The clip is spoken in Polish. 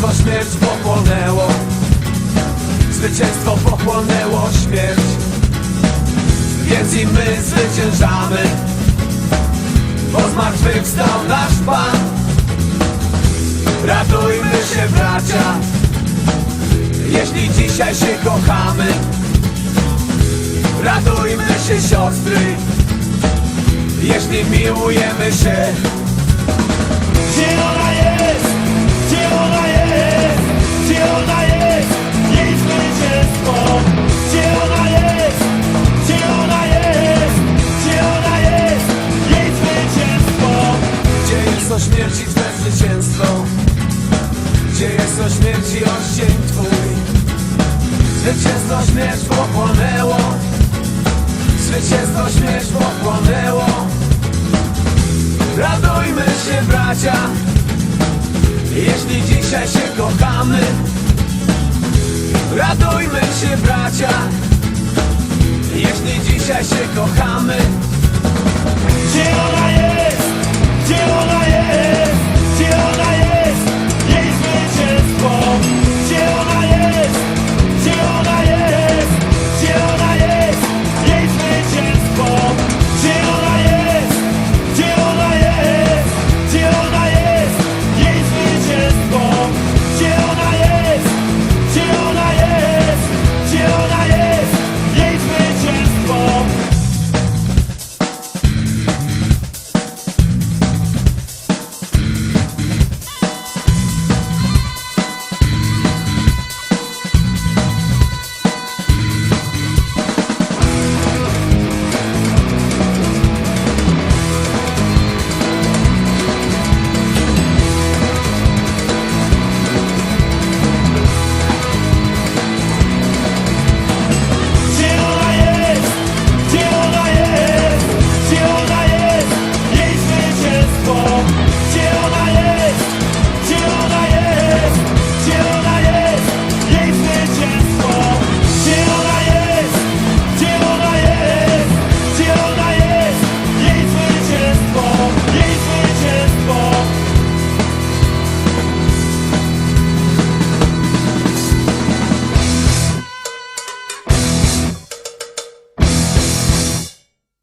Zwycięstwo śmierć pochłonęło Zwycięstwo pochłonęło śmierć. Więc i my zwyciężamy. Bo zmartwychwstał nasz Pan. Radujmy się bracia. Jeśli dzisiaj się kochamy Radujmy się siostry. Jeśli miłujemy się. Gdzie jest? Śmierci Twe zwycięstwo? Gdzie jest o śmierci oścień Twój? Zwycięstwo śmierć pochłonęło Zwycięstwo śmierć pochłonęło Radujmy się bracia. Jeśli dzisiaj się kochamy Radujmy się bracia. Jeśli dzisiaj się kochamy